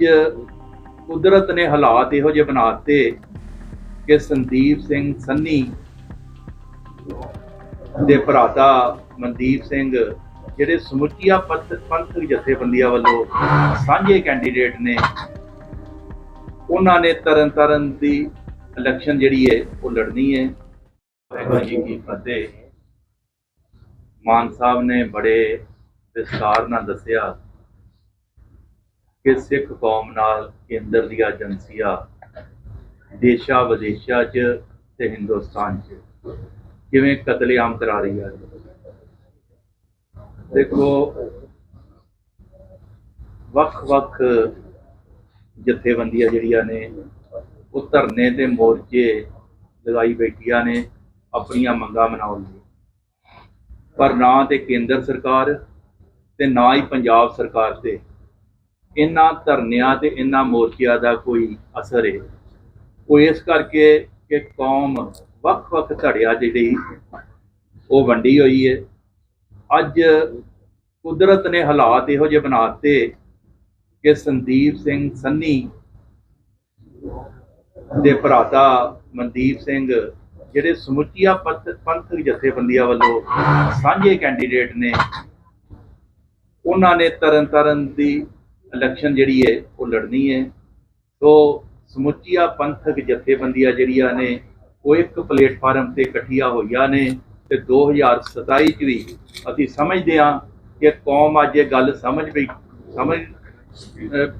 ਅੱਜ ਕੁਦਰਤ ਨੇ ਹਾਲਾਤ ਇਹੋ ਜਿਹੇ ਬਣਾਤੇ ਕਿ ਸੰਦੀਪ ਸਿੰਘ ਸੰਨੀ ਦੇ ਭਰਾਤਾ ਮਨਦੀਪ ਸਿੰਘ, ਜਿਹੜੇ ਸਮੁੱਚੀਆਂ ਪੰਥਕ ਜਥੇਬੰਦੀਆਂ ਵੱਲੋਂ ਸਾਂਝੇ ਕੈਂਡੀਡੇਟ ਨੇ, ਉਹਨਾਂ ਨੇ ਤਰਨ ਤਾਰਨ ਦੀ ਇਲੈਕਸ਼ਨ ਜਿਹੜੀ ਹੈ, ਉਹ ਲੜਨੀ ਹੈ। ਵਾਹਿਗੁਰੂ ਜੀ ਕੀ ਫਤਿਹ। ਮਾਨ ਸਾਹਿਬ ਨੇ ਬੜੇ ਵਿਸਤਾਰ ਨਾਲ ਦੱਸਿਆ। ਕਿ ਸਿੱਖ ਕੌਮ ਨਾਲ ਕੇਂਦਰ ਦੀਆਂ ਏਜੰਸੀਆਂ ਦੇਸ਼ਾਂ ਵਿਦੇਸ਼ਾਂ 'ਚ ਤੇ ਹਿੰਦੁਸਤਾਨ 'ਚ। ਕਿਵੇਂ ਕਤਲੇਆਮ ਕਰਾ ਰਹੀ ਹੈ ਦੇਖੋ, ਵੱਖ-ਵੱਖ ਜਥੇਬੰਦੀਆਂ ਜਿਹੜੀਆਂ ਨੇ, ਉਹ ਧਰਨੇ ਤੇ ਮੋਰਚੇ ਲਗਾਈ ਬੈਠੀਆਂ ਨੇ, ਆਪਣੀਆਂ ਮੰਗਾਂ ਮਨਾਉਣ ਲਈ। ਪਰ ਨਾ ਤੇ ਕੇਂਦਰ ਸਰਕਾਰ ਤੇ, ਨਾ ਹੀ ਪੰਜਾਬ ਸਰਕਾਰ ਤੇ। ਇਹਨਾਂ ਧਰਨਿਆਂ ਤੇ ਇਹਨਾਂ ਮੋਰਚਿਆਂ ਦਾ ਕੋਈ ਅਸਰ ਹੈ ਉਹ ਇਸ ਕਰਕੇ ਕਿ ਕੌਮ ਵੱਖ-ਵੱਖ ਧੜਿਆਂ ਜਿਹੜੀ ਉਹ ਵੰਡੀ ਹੋਈ ਹੈ ਅੱਜ ਕੁਦਰਤ ਨੇ ਹਾਲਾਤ ਇਹੋ ਜਿਹੇ ਬਣਾਤੇ ਕਿ ਸੰਦੀਪ ਸਿੰਘ ਸੰਨੀ ਦੇ ਭਰਾਤਾ ਮਨਦੀਪ ਸਿੰਘ, ਜਿਹੜੇ ਸਮੁੱਚੀਆਂ ਪੰਥ- ਪੰਥਕ ਜਥੇਬੰਦੀਆਂ ਵੱਲੋਂ ਸਾਂਝੇ ਕੈਂਡੀਡੇਟ ਨੇ, ਉਹਨਾਂ ਨੇ ਤਰਨ ਤਾਰਨ ਦੀ ਇਲੈਕਸ਼ਨ ਜਿਹੜੀ ਹੈ, ਉਹ ਲੜਨੀ ਹੈ। ਸੋ ਸਮੁੱਚੀਆਂ ਪੰਥਕ ਜਥੇਬੰਦੀਆਂ ਜਿਹੜੀਆਂ ਨੇ, ਉਹ ਇੱਕ ਪਲੇਟਫਾਰਮ ਤੇ ਇਕੱਠੀਆਂ ਹੋਈਆਂ ਨੇ ਤੇ 2027 ਚ ਵੀ ਅਸੀਂ ਸਮਝਦੇ ਹਾਂ ਕਿ ਕੌਮ ਅੱਜ ਇਹ ਗੱਲ ਸਮਝ ਪਈ ਸਮਝ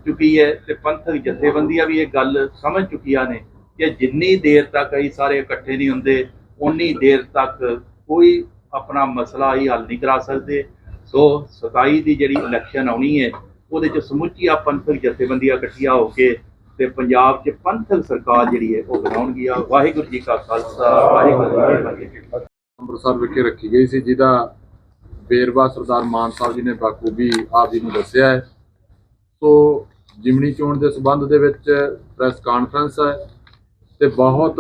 ਚੁੱਕੀ ਹੈ ਤੇ ਪੰਥਕ ਜਥੇਬੰਦੀਆਂ ਵੀ ਇਹ ਗੱਲ ਸਮਝ ਚੁੱਕੀਆਂ ਨੇ ਕਿ ਜਿੰਨੀ ਦੇਰ ਤੱਕ ਇਹ ਸਾਰੇ ਇਕੱਠੇ ਨਹੀਂ ਹੁੰਦੇ ਉਨੀ ਦੇਰ ਤੱਕ ਕੋਈ ਆਪਣਾ ਮਸਲਾ ਹੀ ਹੱਲ ਨਹੀਂ ਕਰਾ ਸਕਦੇ। ਸੋ 27 ਦੀ ਜਿਹੜੀ ਇਲੈਕਸ਼ਨ ਆਉਣੀ ਹੈ ਉਹਦੇ ਚ ਸਮੁੱਚੀਆਂ ਪੰਥਕ ਜਥੇਬੰਦੀਆਂ ਇਕੱਠੀਆਂ ਹੋ ਕੇ ਤੇ ਪੰਜਾਬ 'ਚ ਪੰਥਕ ਸਰਕਾਰ ਜਿਹੜੀ ਹੈ ਉਹ ਬਣਾਉਣਗੀਆਂ ਵਾਹਿਗੁਰੂ ਜੀ ਕਾ ਖਾਲਸਾ, ਵਾਹਿਗੁਰੂ ਜੀ ਕੀ ਫਤਿਹ। ਅੰਮ੍ਰਿਤਸਰ ਵਿਖੇ ਰੱਖੀ ਗਈ ਸੀ, ਜਿਹਦਾ ਵੇਰਵਾ ਸਰਦਾਰ ਮਾਨ ਸਾਹਿਬ ਜੀ ਨੇ ਬਾਖੂਬੀ ਆਪ ਜੀ ਨੂੰ ਦੱਸਿਆ ਹੈ। ਸੋ ਜਿਮਣੀ ਚੋਣ ਦੇ ਸਬੰਧ ਦੇ ਵਿੱਚ ਪ੍ਰੈਸ ਕਾਨਫਰੰਸ ਹੈ ਤੇ ਬਹੁਤ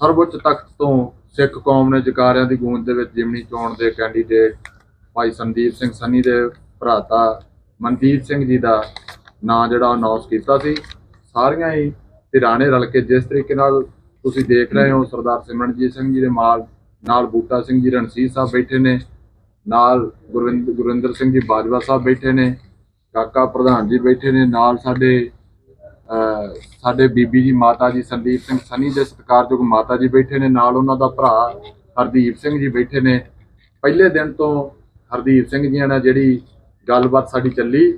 ਸਰਵਉੱਚ ਤਖਤ ਤੋਂ ਸਿੱਖ ਕੌਮ ਨੇ ਜਕਾਰਿਆਂ ਦੀ ਗੂੰਜ ਦੇ ਵਿੱਚ ਜਿਮਣੀ ਚੋਣ ਦੇ ਕੈਂਡੀਡੇਟ ਭਾਈ ਸੰਦੀਪ ਸਿੰਘ ਸੰਨੀ ਦੇ ਭਰਾਤਾ ਮਨਦੀਪ ਸਿੰਘ ਜੀ ਦਾ ਨਾਂ ਜਿਹੜਾ ਉਹ ਅਨਾਉਂਸ ਕੀਤਾ ਸੀ। ਸਾਰੀਆਂ ਹੀ ਧਿਰਾਂ ਰਲ ਕੇ ਜਿਸ ਤਰੀਕੇ ਨਾਲ ਤੁਸੀਂ ਦੇਖ ਰਹੇ ਹੋ, ਸਰਦਾਰ ਸਿਮਰਨਜੀਤ ਸਿੰਘ ਜੀ ਦੇ ਮਾਲ, ਨਾਲ ਬੂਟਾ ਸਿੰਘ ਜੀ ਰਣਸੀਰ ਸਾਹਿਬ ਬੈਠੇ ਨੇ, ਨਾਲ ਗੁਰਵਿੰਦ, ਗੁਰਿੰਦਰ ਸਿੰਘ ਜੀ, ਬਾਜਵਾ ਸਾਹਿਬ ਬੈਠੇ ਨੇ, ਕਾਕਾ ਪ੍ਰਧਾਨ ਜੀ ਬੈਠੇ ਨੇ, ਨਾਲ ਸਾਡੇ ਸਾਡੇ ਬੀਬੀ ਜੀ, ਮਾਤਾ ਜੀ, ਸੰਦੀਪ ਸਿੰਘ ਸਨੀ ਦੇ ਸਤਿਕਾਰਯੋਗ ਮਾਤਾ ਜੀ ਬੈਠੇ ਨੇ, ਨਾਲ ਉਹਨਾਂ ਦਾ ਭਰਾ ਹਰਦੀਪ ਸਿੰਘ ਜੀ ਬੈਠੇ ਨੇ। ਪਹਿਲੇ ਦਿਨ ਤੋਂ ਹਰਦੀਪ ਸਿੰਘ ਜੀ ਨੇ ਜਿਹੜੀ ਗੱਲਬਾਤ ਸਾਡੀ ਚੱਲੀ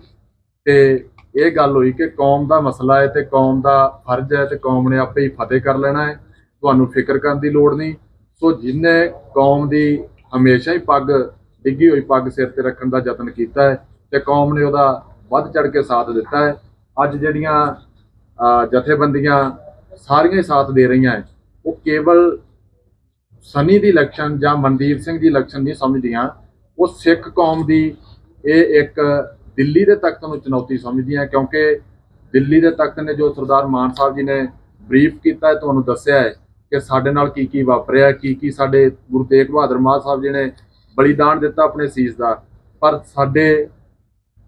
ਤੇ ਇਹ ਗੱਲ ਹੋਈ ਕਿ ਕੌਮ ਦਾ ਮਸਲਾ ਹੈ ਤੇ ਕੌਮ ਦਾ ਫਰਜ਼ ਹੈ ਤੇ ਕੌਮ ਨੇ ਆਪੇ ਹੀ ਫਤਿਹ ਕਰ ਲੈਣਾ ਹੈ। ਤੁਹਾਨੂੰ ਫਿਕਰ ਕਰਨ ਦੀ ਲੋੜ ਨਹੀਂ। ਸੋ ਜਿਨੇ ਕੌਮ ਦੀ ਹਮੇਸ਼ਾ ਹੀ ਪੱਗ, ਡਿੱਗੀ ਹੋਈ ਪੱਗ ਸਿਰ ਤੇ ਰੱਖਣ ਦਾ ਯਤਨ ਕੀਤਾ ਹੈ ਤੇ ਕੌਮ ਨੇ ਉਹਦਾ ਵੱਧ ਚੜ ਕੇ ਸਾਥ ਦਿੱਤਾ ਹੈ। ਅੱਜ ਜਿਹੜੀਆਂ ਜਥੇਬੰਦੀਆਂ ਸਾਰੀਆਂ ਹੀ ਸਾਥ ਦੇ ਰਹੀਆਂ ਹੈ, ਉਹ ਕੇਵਲ ਸਨੀ ਦੀ ਇਲੈਕਸ਼ਨ ਜਾਂ ਮਨਦੀਪ ਸਿੰਘ ਦੀ ਇਲੈਕਸ਼ਨ ਨਹੀਂ ਸਮਝਦੀਆਂ। ਉਹ ਸਿੱਖ ਕੌਮ ਦੀ ਇਹ ਇੱਕ ਦਿੱਲੀ ਦੇ ਤਖਤ ਨੂੰ ਚੁਣੌਤੀ ਸਮਝਦੀਆਂ ਕਿਉਂਕਿ ਦਿੱਲੀ ਦੇ ਤਖਤ ਨੇ ਜੋ ਸਰਦਾਰ ਮਾਨ ਸਾਹਿਬ ਜੀ ਨੇ ਬਰੀਫ ਕੀਤਾ ਹੈ, ਤੁਹਾਨੂੰ ਦੱਸਿਆ ਹੈ ਕਿ ਸਾਡੇ ਨਾਲ ਕੀ ਕੀ ਵਾਪਰਿਆ, ਕੀ ਕੀ ਸਾਡੇ ਗੁਰੂ ਤੇਗ ਬਹਾਦਰ ਮਾਨ ਸਾਹਿਬ ਜੀ ਨੇ ਬਲੀਦਾਨ ਦਿੱਤਾ ਆਪਣੇ ਸੀਸ ਦਾ ਪਰ ਸਾਡੇ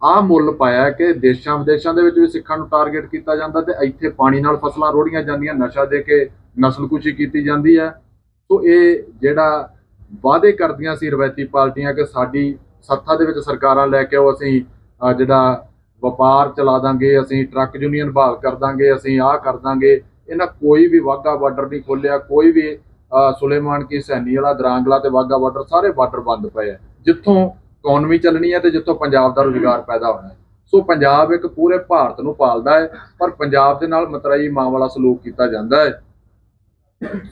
ਆਹ ਮੁੱਲ ਪਾਇਆ ਕਿ ਦੇਸ਼ਾਂ ਵਿਦੇਸ਼ਾਂ ਦੇ ਵਿੱਚ ਵੀ ਸਿੱਖਾਂ ਨੂੰ ਟਾਰਗੇਟ ਕੀਤਾ ਜਾਂਦਾ ਤੇ ਇੱਥੇ ਪਾਣੀ ਨਾਲ ਫਸਲਾਂ ਰੋੜੀਆਂ ਜਾਂਦੀਆਂ, ਨਸ਼ਾ ਦੇ ਕੇ ਨਸਲਕੁਸ਼ੀ ਕੀਤੀ ਜਾਂਦੀ ਹੈ। ਸੋ ਇਹ ਜਿਹੜਾ ਵਾਅਦੇ ਕਰਦੀਆਂ ਸੀ ਰਵਾਇਤੀ ਪਾਰਟੀਆਂ ਕਿ ਸਾਡੀ ਸੱਥਾ ਦੇ ਵਿੱਚ ਸਰਕਾਰਾਂ ਲੈ ਕੇ ਉਹ ਅਸੀਂ ਜਿਹੜਾ ਵਪਾਰ ਚਲਾ ਦਾਂਗੇ, ਅਸੀਂ ਟਰੱਕ ਯੂਨੀਅਨ ਬਹਾਲ ਕਰ ਦਾਂਗੇ, ਅਸੀਂ ਆਹ ਕਰ ਦਾਂਗੇ। ਇਹਨਾਂ ਕੋਈ ਵੀ ਵਾਗਾ ਬਾਰਡਰ ਨਹੀਂ ਖੋਲਿਆ ਕੋਈ ਵੀ ਸੁਲੇਮਾਨ ਕੀ ਸੈਣੀ ਵਾਲਾ, ਦਰਾਂਗਲਾ ਤੇ ਵਾਗਾ ਬਾਰਡਰ, ਸਾਰੇ ਬਾਰਡਰ ਬੰਦ ਪਏ ਆ। ਜਿੱਥੋਂ ਇਕਨੋਮੀ ਚੱਲਣੀ ਹੈ ਤੇ ਜਿੱਥੋਂ ਪੰਜਾਬ ਦਾ ਰੁਜ਼ਗਾਰ ਪੈਦਾ ਹੋਣਾ। ਹੈ ਸੋ ਪੰਜਾਬ ਇੱਕ ਪੂਰੇ ਭਾਰਤ ਨੂੰ ਪਾਲਦਾ ਹੈ, ਪਰ ਪੰਜਾਬ ਦੇ ਨਾਲ ਮਤਰਾਈ ਮਾਂ ਵਾਲਾ ਸਲੂਕ ਕੀਤਾ ਜਾਂਦਾ ਹੈ।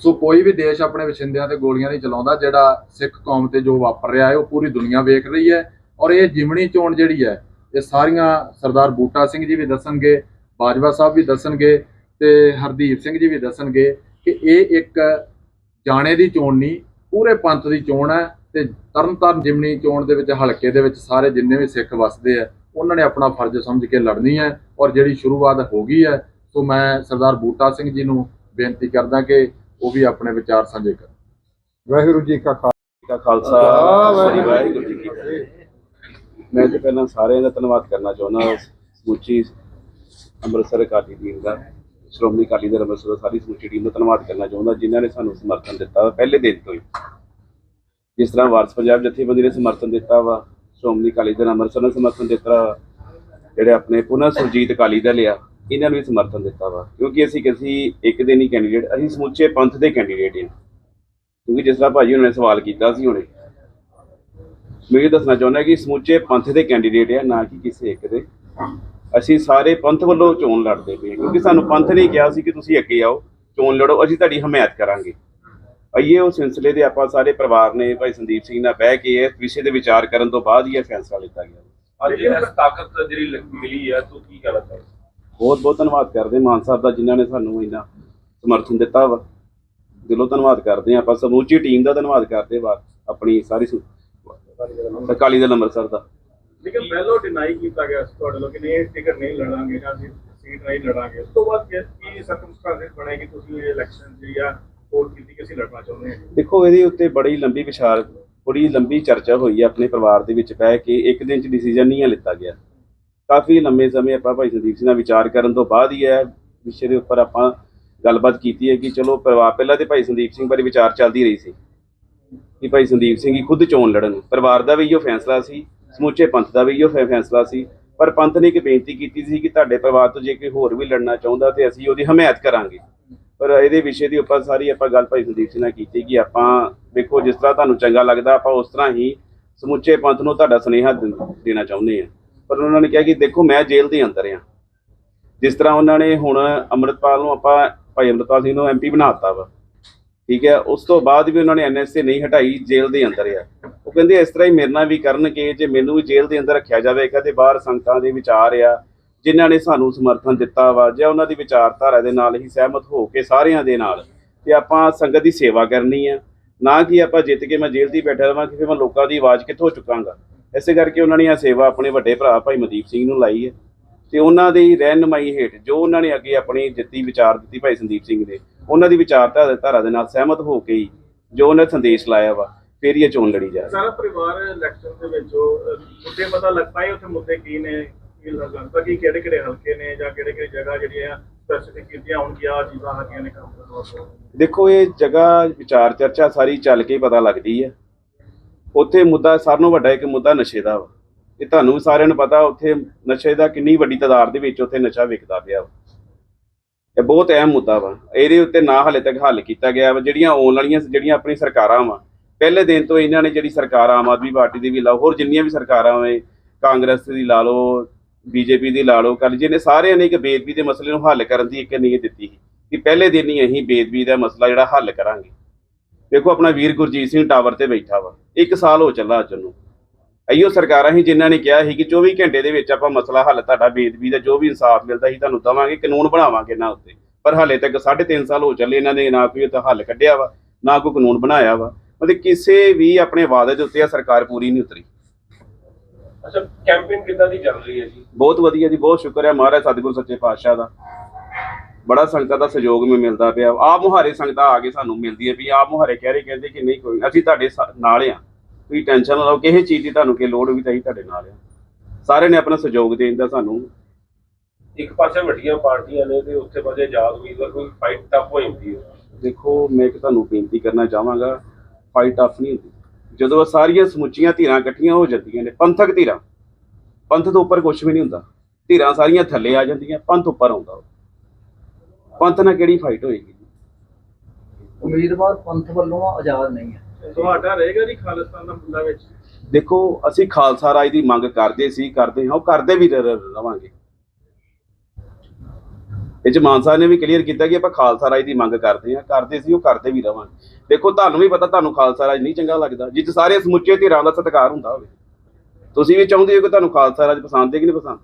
ਸੋ ਕੋਈ ਵੀ ਦੇਸ਼ ਆਪਣੇ ਵਸਿੰਦਿਆਂ ਤੇ ਗੋਲੀਆਂ ਨਹੀਂ ਚਲਾਉਂਦਾ, ਜਿਹੜਾ ਸਿੱਖ ਕੌਮ ਤੇ ਜੋ ਵਾਪਰ ਰਿਹਾ ਹੈ, ਉਹ ਪੂਰੀ ਦੁਨੀਆ ਵੇਖ ਰਹੀ ਹੈ ਔਰ ਇਹ ਜਿਮਣੀ ਚੋਣ ਜਿਹੜੀ ਹੈ, ਇਹ ਸਾਰੀਆਂ ਸਰਦਾਰ ਬੂਟਾ ਸਿੰਘ ਜੀ ਵੀ ਦੱਸਣਗੇ, ਬਾਜਵਾ ਸਾਹਿਬ ਵੀ ਦੱਸਣਗੇ ਤੇ ਹਰਦੀਪ ਸਿੰਘ ਜੀ ਵੀ ਦੱਸਣਗੇ ਕਿ ਇਹ ਇੱਕ ਜਾਣੇ ਦੀ ਚੋਣ ਨਹੀਂ, ਪੂਰੇ ਪੰਥ ਦੀ ਚੋਣ ਹੈ ਤੇ ਤਰਨਤਾਰਨ ਜਿਮਣੀ ਚੋਣ ਦੇ ਵਿੱਚ, ਹਲਕੇ ਦੇ ਵਿੱਚ ਸਾਰੇ ਜਿੰਨੇ ਵੀ ਸਿੱਖ ਵਸਦੇ ਆ ਉਹਨਾਂ ਨੇ ਆਪਣਾ ਫਰਜ਼ ਸਮਝ ਕੇ ਲੜਨੀ ਹੈ ਔਰ ਜਿਹੜੀ ਸ਼ੁਰੂਆਤ ਹੋ ਗਈ ਹੈ, ਸੋ ਮੈਂ ਸਰਦਾਰ ਬੂਟਾ ਸਿੰਘ ਜੀ ਨੂੰ ਬੇਨਤੀ ਕਰਦਾ ਕਿ ਉਹ ਵੀ ਆਪਣੇ ਵਿਚਾਰ ਸਾਂਝੇ ਕਰਨ। ਵਾਹਿਗੁਰੂ ਜੀ ਕਾ ਖਾਲਸਾ ਵਾਹਿਗੁਰੂ ਜੀ ਕੀ ਫਤਿਹ। ਮੈਂ ਤੇ ਪਹਿਲਾਂ ਸਾਰਿਆਂ ਦਾ ਧੰਨਵਾਦ ਕਰਨਾ ਚਾਹੁੰਦਾ ਸਮੁੱਚੀ ਅੰਮ੍ਰਿਤਸਰ ਅਕਾਲੀ ਟੀਮ ਦਾ ਸ਼੍ਰੋਮਣੀ ਅਕਾਲੀ ਦਲ ਅੰਮ੍ਰਿਤਸਰ ਦਾ ਸਾਰੀ ਸਮੁੱਚੀ ਟੀਮ ਦਾ ਧੰਨਵਾਦ ਕਰਨਾ ਚਾਹੁੰਦਾ ਜਿਨ੍ਹਾਂ ਨੇ ਸਾਨੂੰ ਸਮਰਥਨ ਦਿੱਤਾ ਵਾ ਪਹਿਲੇ ਦਿਨ ਤੋਂ ਹੀ। ਜਿਸ ਤਰ੍ਹਾਂ ਵਾਰਸ ਪੰਜਾਬ ਜਥੇਬੰਦੀ ਨੇ ਸਮਰਥਨ ਦਿੱਤਾ ਵਾ ਸ਼੍ਰੋਮਣੀ ਅਕਾਲੀ ਦਲ ਅੰਮ੍ਰਿਤਸਰ ਨੇ ਸਮਰਥਨ ਦਿੱਤਾ ਵਾ ਜਿਹੜੇ ਆਪਣੇ ਪੁਨਰ ਸੁਰਜੀਤ ਅਕਾਲੀ ਦਲ ਆ ਇਹਨਾਂ ਨੂੰ ਵੀ ਸਮਰਥਨ ਦਿੱਤਾ ਵਾ, ਕਿਉਂਕਿ ਅਸੀਂ ਕਿਸੇ ਇੱਕ ਦੇ ਨਹੀਂ ਕੈਂਡੀਡੇਟ ਅਸੀਂ ਸਮੁੱਚੇ ਪੰਥ ਦੇ ਕੈਂਡੀਡੇਟ ਹਾਂ ਕਿਉਂਕਿ ਜਿਸ ਤਰ੍ਹਾਂ ਭਾਜੀ ਉਹਨਾਂ ਨੇ ਸਵਾਲ ਕੀਤਾ ਸੀ ਹੁਣੇ, ਮੈਂ ਇਹ ਦੱਸਣਾ ਚਾਹੁੰਦਾ ਕਿ ਸਮੁੱਚੇ ਪੰਥ ਦੇ ਕੈਂਡੀਡੇਟ ਆ, ਨਾ ਕਿ ਕਿਸੇ ਇੱਕ ਦੇ। ਅਸੀਂ ਸਾਰੇ ਪੰਥ ਵੱਲੋਂ ਚੋਣ ਲੜਦੇ ਪਏ ਕਿਉਂਕਿ ਸਾਨੂੰ ਪੰਥ ਨੇ ਕਿਹਾ ਸੀ ਕਿ ਤੁਸੀਂ ਅੱਗੇ ਆਓ, ਚੋਣ ਲੜੋ, ਅਸੀਂ ਤੁਹਾਡੀ ਹਮਾਇਤ ਕਰਾਂਗੇ। ਅਈਏ ਉਹ ਸਿਲਸਿਲੇ ਦੇ ਆਪਾਂ ਸਾਰੇ ਪਰਿਵਾਰ ਨੇ, ਭਾਈ ਸੰਦੀਪ ਸਿੰਘ ਨਾਲ ਬਹਿ ਕੇ ਇਸ ਵਿਸ਼ੇ ਦੇ ਵਿਚਾਰ ਕਰਨ ਤੋਂ ਬਾਅਦ ਹੀ ਇਹ ਫੈਸਲਾ ਲਿੱਤਾ ਗਿਆ। ਅੱਜ ਇਸ ਤਾਕਤ ਜਿਹੜੀ ਮਿਲੀ ਆ, ਤੂੰ ਕੀ ਕਹਿਣਾ ਚਾਹੁੰਦਾ? ਬਹੁਤ ਬਹੁਤ ਧੰਨਵਾਦ ਕਰਦੇ ਮਾਨ ਸਾਹਿਬ ਦਾ ਜਿਨ੍ਹਾਂ ਨੇ ਸਾਨੂੰ ਇੰਨਾ ਸਮਰਥਨ ਦਿੱਤਾ ਵਾ। ਦਿਲੋਂ ਧੰਨਵਾਦ ਕਰਦੇ ਹਾਂ। ਆਪਾਂ ਸਮੂਚੀ ਟੀਮ ਦਾ ਧੰਨਵਾਦ ਕਰਦੇ ਵਾ ਆਪਣੀ ਸਾਰੀ ਅਕਾਲੀ ਦਲ ਅੰਮ੍ਰਿਤਸਰ ਦਾ। ਲੇਕਿਨ ਪਹਿਲਾਂ ਡਿਨਾਈ ਕੀਤਾ ਗਿਆ ਤੁਹਾਡੇ ਲੋਕ ਕਿ ਨਹੀਂ ਟਿਕਟ ਨਹੀਂ ਲੜਾਂਗੇ ਜਾਂ ਅਸੀਂ ਸੀਟ ਨਹੀਂ ਲੜਾਂਗੇ। ਉਸ ਤੋਂ ਬਾਅਦ ਕੀ- ਕੀ ਸਰਕਮਸਟੈਂਸਸ ਬਣੇ ਕਿ ਤੁਸੀਂ ਇਹ ਇਲੈਕਸ਼ਨ ਜਿਹੜੀ ਆ ਕੋਲ ਕੀਤੀ ਕਿ ਅਸੀਂ ਲੜਨਾ ਚਾਹੁੰਦੇ ਹਾਂ? ਦੇਖੋ ਇਹਦੇ ਉੱਤੇ ਬੜੀ ਲੰਬੀ ਵਿਚਾਰ ਬੜੀ ਲੰਬੀ ਚਰਚਾ ਹੋਈ ਹੈ। ਆਪਣੇ ਪਰਿਵਾਰ ਦੇ ਵਿੱਚ ਬਹਿ ਕੇ ਇੱਕ ਦਿਨ ਚ ਡਿਸੀਜਨ ਨਹੀਂ ਲਿੱਤਾ ਗਿਆ। ਕਾਫੀ ਲੰਮੇ ਸਮੇਂ ਆਪਾਂ ਭਾਈ ਸੰਦੀਪ ਸਿੰਘ ਨਾਲ ਵਿਚਾਰ ਕਰਨ ਤੋਂ ਬਾਅਦ ਹੀ ਇਹ ਵਿਸ਼ੇ ਦੇ ਉੱਪਰ ਆਪਾਂ ਗੱਲਬਾਤ ਕੀਤੀ ਹੈ ਕਿ ਚਲੋ ਪਰਿਵਾਰ ਪਹਿਲਾਂ ਤੇ ਭਾਈ ਸੰਦੀਪ ਸਿੰਘ ਬਾਰੇ ਵਿਚਾਰ ਚੱਲਦੀ ਰਹੀ ਸੀ। ਕਿ ਭਾਈ ਸੰਦੀਪ ਸਿੰਘ ਹੀ ਖੁਦ ਚੋਣ ਲੜਨ। ਪਰਿਵਾਰ ਦਾ ਵੀ ਇਹੋ ਫੈਸਲਾ ਸੀ, ਸਮੁੱਚੇ ਪੰਥ ਦਾ ਵੀ ਇਹੋ ਫੈ- ਫੈਸਲਾ ਸੀ। ਪਰ ਪੰਥ ਨੇ ਇੱਕ ਬੇਨਤੀ ਕੀਤੀ ਸੀ ਕਿ ਤੁਹਾਡੇ ਪਰਿਵਾਰ ਤੋਂ ਜੇ ਕੋਈ ਹੋਰ ਵੀ ਲੜਨਾ ਚਾਹੁੰਦਾ ਤੇ ਅਸੀਂ ਉਹਦੀ ਹਮਾਇਤ ਕਰਾਂਗੇ। ਪਰ ਇਹਦੇ ਵਿਸ਼ੇ ਦੀ ਉੱਪਰ ਸਾਰੀ ਆਪਾਂ ਗੱਲ ਭਾਈ ਸੰਦੀਪ ਸਿੰਘ ਨਾਲ ਕੀਤੀ ਕਿ ਆਪਾਂ ਵੇਖੋ ਜਿਸ ਤਰ੍ਹਾਂ ਤੁਹਾਨੂੰ ਚੰਗਾ ਲੱਗਦਾ, ਆਪਾਂ ਉਸ ਤਰ੍ਹਾਂ ਹੀ ਸਮੁੱਚੇ ਪੰਥ ਨੂੰ ਤੁਹਾਡਾ ਸੁਨੇਹਾ ਦੇ- ਦੇਣਾ ਚਾਹੁੰਦੇ ਆ ਪਰ ਉਹਨਾਂ ਨੇ ਕਿਹਾ ਕਿ ਦੇਖੋ, ਮੈਂ ਜੇਲ੍ਹ ਦੇ ਅੰਦਰ ਆ ਜਿਸ ਤਰ੍ਹਾਂ ਉਹਨਾਂ ਨੇ ਹੁਣ ਅੰਮ੍ਰਿਤਪਾਲ ਨੂੰ ਆਪਾਂ, ਭਾਈ ਅੰਮ੍ਰਿਤਪਾਲ ਸਿੰਘ ਨੂੰ ਐਮਪੀ ਬਣਾਤਾ ਵਾ। ਠੀਕ ਹੈ, ਉਸ ਤੋਂ ਬਾਅਦ ਵੀ ਉਹਨਾਂ ਨੇ ਐਨਐਸਏ ਨਹੀਂ ਹਟਾਈ, ਜੇਲ੍ਹ ਦੇ ਅੰਦਰ ਆ। ਉਹ ਕਹਿੰਦੇ ਇਸ ਤਰ੍ਹਾਂ ਹੀ ਮੇਰੇ ਨਾਲ ਵੀ ਕਰਨਗੇ, ਜੇ ਮੈਨੂੰ ਵੀ ਜੇਲ੍ਹ ਦੇ ਅੰਦਰ ਰੱਖਿਆ ਜਾਵੇਗਾ ਤੇ ਬਾਹਰ ਸੰਗਤਾਂ ਦੇ ਵਿਚਾਰ ਆ, ਜਿਨ੍ਹਾਂ ਨੇ ਸਾਨੂੰ ਸਮਰਥਨ ਦਿੱਤਾ ਵਾ, ਜਾਂ ਉਹਨਾਂ ਦੀ ਵਿਚਾਰਧਾਰਾ ਦੇ ਨਾਲ ਹੀ ਸਹਿਮਤ ਹੋ ਕੇ ਸਾਰਿਆਂ ਦੇ ਨਾਲ, ਤੇ ਆਪਾਂ ਸੰਗਤ ਦੀ ਸੇਵਾ ਕਰਨੀ ਆ। ਨਾ ਕਿ ਆਪਾਂ ਜਿੱਤ ਕੇ ਮੈਂ ਜੇਲ੍ਹ 'ਚ ਹੀ ਬੈਠਾ ਰਵਾਂ ਕਿ ਫਿਰ ਮੈਂ ਲੋਕਾਂ ਦੀ ਆਵਾਜ਼ ਕਿੱਥੋਂ ਚੁੱਕਾਂਗਾ? ਇਸੇ ਕਰਕੇ ਉਹਨਾਂ ਨੇ ਇਹ ਸੇਵਾ ਆਪਣੇ ਵੱਡੇ ਭਰਾ ਭਾਈ ਮਦੀਪ ਸਿੰਘ ਨੂੰ ਲਾਈ ਹੈ ਤੇ ਉਹਨਾਂ ਦੀ ਰਹਿਨਮਾਈ ਹੇਠ ਜੋ ਉਹਨਾਂ ਨੇ ਅੱਗੇ ਆਪਣੀ ਦਿੱਤੀ ਵਿਚਾਰ ਦਿੱਤੀ ਭਾਈ ਸੰਦੀਪ ਸਿੰਘ ਨੇ ਉਹਨਾਂ ਦੀ ਵਿਚਾਰਧਾਰਾ ਧਾਰਾ ਦੇ ਨਾਲ ਸਹਿਮਤ ਹੋ ਕੇ ਹੀ ਜੋ ਉਹਨੇ ਸੰਦੇਸ਼ ਲਾਇਆ ਵਾ ਫਿਰ ਇਹ ਚੋਣ ਲੜੀ ਜਾ ਸਾਰਾ ਪਰਿਵਾਰ ਇਲੈਕਸ਼ਨ ਦੇ ਵਿੱਚ ਮੁੱਦੇ ਪਤਾ ਲੱਗ ਪਾਏ ਉੱਥੇ ਮੁੱਦੇ ਕੀ ਨੇ ਕੀ ਲੱਗਦਾ ਕਿ ਕਿਹੜੇ ਕਿਹੜੇ ਹਲਕੇ ਨੇ ਜਾਂ ਕਿਹੜੇ ਕਿਹੜੇ ਜਗ੍ਹਾ ਜਿਹੜੀਆਂ ਸਪੈਸੀਫਿਕ ਕੀਤੀਆਂ ਹੋਣਗੀਆਂ ਆਹ ਚੀਜ਼ਾਂ ਹੈਗੀਆਂ ਨੇ ਕੰਮ ਦੇਖੋ ਇਹ ਜਗ੍ਹਾ ਵਿਚਾਰ ਚਰਚਾ ਸਾਰੀ ਚੱਲ ਕੇ ਪਤਾ ਲੱਗਦੀ ਹੈ। ਉੱਥੇ ਮੁੱਦਾ ਸਾਰਿਆਂ ਨਾਲੋਂ ਵੱਡਾ ਇੱਕ ਮੁੱਦਾ ਨਸ਼ੇ ਦਾ ਵਾ। ਇਹ ਤੁਹਾਨੂੰ ਵੀ ਸਾਰਿਆਂ ਨੂੰ ਪਤਾ, ਉੱਥੇ ਨਸ਼ੇ ਦਾ ਕਿੰਨੀ ਵੱਡੀ ਤਾਦਾਦ ਦੇ ਵਿੱਚ ਉੱਥੇ ਨਸ਼ਾ ਵਿਕਦਾ ਪਿਆ ਵਾ। ਇਹ ਬਹੁਤ ਅਹਿਮ ਮੁੱਦਾ ਵਾ। ਇਹਦੇ ਉੱਤੇ ਨਾ ਹਾਲੇ ਤੱਕ ਹੱਲ ਕੀਤਾ ਗਿਆ ਵਾ। ਜਿਹੜੀਆਂ ਆਉਣ ਵਾਲੀਆਂ, ਜਿਹੜੀਆਂ ਆਪਣੀ ਸਰਕਾਰਾਂ ਵਾ, ਪਹਿਲੇ ਦਿਨ ਤੋਂ ਇਹਨਾਂ ਨੇ ਜਿਹੜੀ ਸਰਕਾਰ, ਆਮ ਆਦਮੀ ਪਾਰਟੀ ਦੀ ਵੀ ਲਾਓ, ਹੋਰ ਜਿੰਨੀਆਂ ਵੀ ਸਰਕਾਰਾਂ ਵੇ ਕਾਂਗਰਸ ਦੀ ਲਾ ਲਓ, ਬੀਜੇਪੀ ਦੀ ਲਾ ਲਓ ਕੱਲ ਨੇ ਸਾਰਿਆਂ ਨੇ ਇੱਕ ਬੇਦਬੀ ਦੇ ਮਸਲੇ ਨੂੰ ਹੱਲ ਕਰਨ ਦੀ ਇੱਕ ਨੀਅਤ ਦਿੱਤੀ ਸੀ ਕਿ ਪਹਿਲੇ ਦਿਨ ਹੀ ਅਸੀਂ ਬੇਦਬੀ ਦਾ ਮਸਲਾ ਜਿਹੜਾ ਹੱਲ ਕਰਾਂਗੇ। ਦੇਖੋ ਆਪਣਾ ਵੀਰ ਗੁਰਜੀਤ ਸਿੰਘ ਟਾਵਰ ਤੇ ਬੈਠਾ ਵਾ। ਇੱਕ ਸਾਲ ਹੋ ਚੱਲਾ ਅੱਜ ਨੂੰ। ਅਈਓ ਸਰਕਾਰਾਂ ਹੀ ਜਿਨ੍ਹਾਂ ਨੇ ਕਿਹਾ ਸੀ ਕਿ 24 ਘੰਟੇ ਦੇ ਵਿੱਚ ਆਪਾਂ ਮਸਲਾ ਹੱਲ ਤੁਹਾਡਾ ਬੇਦਬੀ ਦਾ ਜੋ ਵੀ ਇਨਸਾਫ ਮਿਲਦਾ ਸੀ ਤੁਹਾਨੂੰ ਦਵਾਂਗੇ ਕਾਨੂੰਨ ਬਣਾਵਾਂਗੇ ਨਾ ਉੱਤੇ। ਪਰ ਹਾਲੇ ਤੱਕ 3.5 ਸਾਲ ਹੋ ਚੱਲੇ ਇਹਨਾਂ ਨੇ ਨਾ ਕੋਈ ਉਹਦਾ ਹੱਲ ਕੱਢਿਆ ਵਾ ਨਾ ਕੋਈ ਕਾਨੂੰਨ ਬਣਾਇਆ ਵਾ। ਮਤਲਬ ਕਿਸੇ ਵੀ ਆਪਣੇ ਵਾਅਦੇ ਦੇ ਉੱਤੇ ਆ ਸਰਕਾਰ ਪੂਰੀ ਨਹੀਂ ਉਤਰੀ। ਅੱਛਾ ਕੈਂਪੇਨ ਕਿੱਦਾਂ ਦੀ ਚੱਲ ਰਹੀ ਹੈ ਜੀ? ਬਹੁਤ ਵਧੀਆ ਜੀ ਬਹੁਤ ਸ਼ੁਕਰ ਹੈ ਮਹਾਰਾਜ ਸਤਿਗੁਰ ਸੱਚੇ ਪਾਤਸ਼ਾਹ ਦਾ। ਬੜਾ ਸੰਗਤਾਂ ਦਾ ਸਹਿਯੋਗ ਵੀ ਮਿਲਦਾ ਪਿਆ। ਆਪ ਮੁਹਾਰੇ ਸੰਗਤਾਂ ਆ ਕੇ ਸਾਨੂੰ ਮਿਲਦੀ ਹੈ ਵੀ ਆਪ ਮੁਹਾਰੇ ਕਹਿ ਰਹੇ ਕਹਿੰਦੇ ਕਿ ਨਹੀਂ ਕੋਈ ਅਸੀਂ ਤੁਹਾਡੇ ਨਾਲ ਆ। ਕੋਈ ਟੈਨਸ਼ਨ ਨਾ ਲਓ ਕਿਸੇ ਚੀਜ਼ ਦੀ ਤੁਹਾਨੂੰ ਕੀ ਲੋੜ ਵੀ ਤਾਂ ਅਸੀਂ ਤੁਹਾਡੇ ਨਾਲ ਆ। ਸਾਰਿਆਂ ਨੇ ਆਪਣਾ ਸਹਿਯੋਗ ਦੇਣ ਦਾ ਸਾਨੂੰ ਇੱਕ ਪਾਸੇ ਵੱਡੀਆਂ ਪਾਰਟੀਆਂ ਨੇ ਤੇ ਉੱਥੇ ਪਾਸੇ ਆਜ਼ਾਦ ਉਮੀਦਵਾਰ ਕੋਈ ਫਾਈਟ ਟਫ ਹੋ ਜਾਂਦੀ ਹੈ। ਦੇਖੋ ਮੈਂ ਇੱਕ ਤੁਹਾਨੂੰ ਬੇਨਤੀ ਕਰਨਾ ਚਾਹਾਂਗਾ ਫਾਈਟ ਆਫ ਨਹੀਂ ਹੁੰਦੀ। ਜਦੋਂ ਸਾਰੀਆਂ ਸਮੁੱਚੀਆਂ ਧਿਰਾਂ ਇਕੱਠੀਆਂ ਹੋ ਜਾਂਦੀਆਂ ਨੇ ਪੰਥਕ ਧਿਰਾਂ ਪੰਥ ਤੋਂ ਉੱਪਰ ਕੁਝ ਵੀ ਨਹੀਂ ਹੁੰਦਾ। ਧਿਰਾਂ ਸਾਰੀਆਂ ਥੱਲੇ ਆ ਜਾਂਦੀਆਂ ਪੰਥ ਉੱਪਰ ਆਉਂਦਾ। ਪੰਥ ਨਾਲ ਕਿਹੜੀ ਫਾਈਟ ਹੋਏਗੀ? ਉਮੀਦਵਾਰ ਪੰਥ ਵੱਲੋਂ ਆਜ਼ਾਦ ਨਹੀਂ ਹੈ। ਤੁਹਾਡਾ ਰਹੇਗਾ ਜੀ ਖਾਲਿਸਤਾਨ ਦਾ ਮੁੱਦਾ ਵਿੱਚ? ਦੇਖੋ ਅਸੀਂ ਖਾਲਸਾ ਰਾਜ ਦੀ ਮੰਗ ਕਰਦੇ ਸੀ ਕਰਦੇ ਹਾਂ ਉਹ ਕਰਦੇ ਵੀ ਰ- ਰ- ਰਵਾਂਗੇ। ਇਹ ਚ ਮਾਨ ਸਾਹਿਬ ਨੇ ਵੀ ਕਲੀਅਰ ਕੀਤਾ ਕਿ ਆਪਾਂ ਖਾਲਸਾ ਰਾਜ ਦੀ ਮੰਗ ਕਰਦੇ ਹਾਂ ਕਰਦੇ ਸੀ ਉਹ ਕਰਦੇ ਵੀ ਰਵਾਂਗੇ। ਦੇਖੋ ਤੁਹਾਨੂੰ ਵੀ ਪਤਾ ਤੁਹਾਨੂੰ ਖਾਲਸਾ ਰਾਜ ਨਹੀਂ ਚੰਗਾ ਲੱਗਦਾ। ਜਿੱਥੇ ਸਾਰੇ ਸਮੁੱਚੇ ਧਿਰਾਂ ਦਾ ਸਤਿਕਾਰ ਹੁੰਦਾ ਹੋਵੇ ਤੁਸੀਂ ਵੀ ਚਾਹੁੰਦੇ ਹੋ ਕਿ ਤੁਹਾਨੂੰ ਖਾਲਸਾ ਰਾਜ ਪਸੰਦ ਹੈ ਕਿ ਨਹੀਂ ਪਸੰਦ?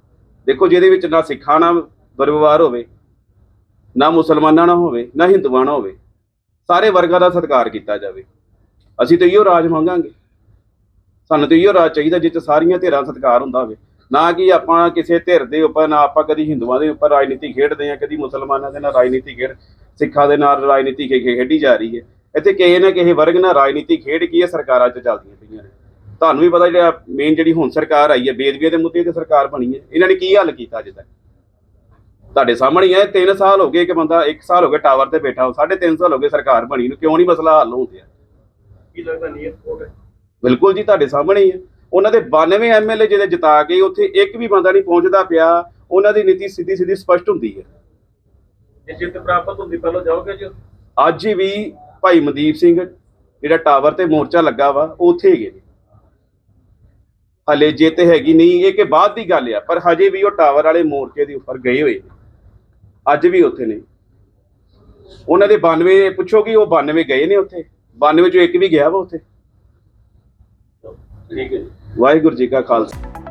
ਦੇਖੋ ਜਿਹਦੇ ਵਿੱਚ ਨਾ ਸਿੱਖਾਂ ਨਾਲ ਦੁਰਵਿਵਹਾਰ ਹੋਵੇ ਨਾ ਮੁਸਲਮਾਨਾਂ ਨਾਲ ਹੋਵੇ, ਨਾ ਹਿੰਦੂਆਂ ਨਾਲ ਹੋਵੇ, ਸਾਰੇ ਵਰਗਾਂ ਦਾ ਸਤਿਕਾਰ ਕੀਤਾ ਜਾਵੇ। ਅਸੀਂ ਤਾਂ ਇਹੋ ਰਾਜ ਮੰਗਾਂਗੇ। ਸਾਨੂੰ ਤਾਂ ਇਹੋ ਰਾਜ ਚਾਹੀਦਾ ਜਿੱਥੇ ਸਾਰੀਆਂ ਧਿਰਾਂ ਸਤਿਕਾਰ ਹੁੰਦਾ ਹੋਵੇ। ਨਾ ਕਿ ਆਪਾਂ ਕਿਸੇ ਧਿਰ ਦੇ ਉੱਪਰ, ਨਾ ਆਪਾਂ ਕਦੀ ਹਿੰਦੂਆਂ ਦੇ ਉੱਪਰ ਰਾਜਨੀਤੀ ਖੇਡਦੇ ਆ ਕਦੀ ਮੁਸਲਮਾਨਾਂ ਦੇ ਨਾਲ ਰਾਜਨੀਤੀ ਖੇਡ, ਸਿੱਖਾਂ ਦੇ ਨਾਲ ਰਾਜਨੀਤੀ ਖੇ- ਖੇਡੀ ਜਾ ਰਹੀ ਹੈ। ਇੱਥੇ ਕਿਸੇ ਨਾ ਕਿਸੇ ਵਰਗ ਨਾਲ ਰਾਜਨੀਤੀ ਖੇਡ ਕੀ ਹੈ ਸਰਕਾਰਾਂ 'ਚ ਚੱਲਦੀਆਂ ਪਈਆਂ ਨੇ। ਤੁਹਾਨੂੰ ਵੀ ਪਤਾ ਜਿਹੜਾ ਮੇਨ ਜਿਹੜੀ ਹੁਣ ਸਰਕਾਰ ਆਈ ਹੈ ਬੇਦਬੀਏ ਦੇ ਮੁੱਦੇ ਤੇ ਸਰਕਾਰ ਬਣੀ ਹੈ। ਇਹਨਾਂ ਨੇ ਕੀ ਹੱਲ ਕੀਤਾ ਅਜੇ ਤੱਕ? ਤੁਹਾਡੇ ਸਾਹਮਣੇ ਹੀ ਹੈ 3 ਸਾਲ ਹੋ ਗਏ ਕਿ ਬੰਦਾ 1 ਸਾਲ ਹੋ ਗਿਆ ਟਾਵਰ ਤੇ ਬੈਠਾ ਹੋ 3.5 ਸਾਲ ਹੋ ਗਏ ਸਰਕਾਰ ਬਣੀ ਨੂੰ ਕਿਉਂ ਨਹੀਂ ਮਸਲਾ ਹੱਲ ਹੁੰਦਿਆ ਕੀ ਲੱਗਦਾ ਨੀਅਤ ਕੋਟ ਹੈ? ਬਿਲਕੁਲ ਜੀ ਤੁਹਾਡੇ ਸਾਹਮਣੇ ਹੀ ਹੈ। ਉਹਨਾਂ ਦੇ 92 ਐਮਐਲਏ ਜਿਹੜੇ ਜਿਤਾ ਕੇ ਉੱਥੇ ਇੱਕ ਵੀ ਬੰਦਾ ਨਹੀਂ ਪਹੁੰਚਦਾ ਪਿਆ ਉਹਨਾਂ ਦੀ ਨੀਤੀ ਸਿੱਧੀ ਸਿੱਧੀ ਸਪਸ਼ਟ ਹੁੰਦੀ ਹੈ। ਜੇ ਜਿੱਤ ਪ੍ਰਾਪਤ ਹੁੰਦੀ ਪਹਿਲਾਂ ਜਾਓਗੇ ਜੀ? ਅੱਜ ਵੀ ਭਾਈ ਮਨਦੀਪ ਸਿੰਘ ਜਿਹੜਾ ਟਾਵਰ ਤੇ ਮੋਰਚਾ ਲੱਗਾ ਵਾ ਉੱਥੇ ਹੈਗੇ ਨੇ ਹਲੇ ਜਿੱਤ ਹੈਗੀ ਨਹੀਂ ਇਹ ਕਿ ਬਾਅਦ ਦੀ ਗੱਲ ਆ ਪਰ ਹਜੇ ਵੀ ਉਹ ਟਾਵਰ ਵਾਲੇ ਮੋਰਚੇ ਦੇ ਉੱਪਰ ਗਏ ਹੋਏ ਨੇ। ਅੱਜ ਵੀ ਉੱਥੇ ਨੇ। ਉਹਨਾਂ ਦੇ 92 ਪੁੱਛੋਗੀ ਉਹ 92 ਗਏ ਨੇ ਉੱਥੇ? 92 ਚੋਂ ਇੱਕ ਵੀ ਗਿਆ ਵਾ ਉੱਥੇ? ਠੀਕ ਹੈ ਵਾਹਿਗੁਰੂ ਜੀ ਕਾ ਖਾਲਸਾ।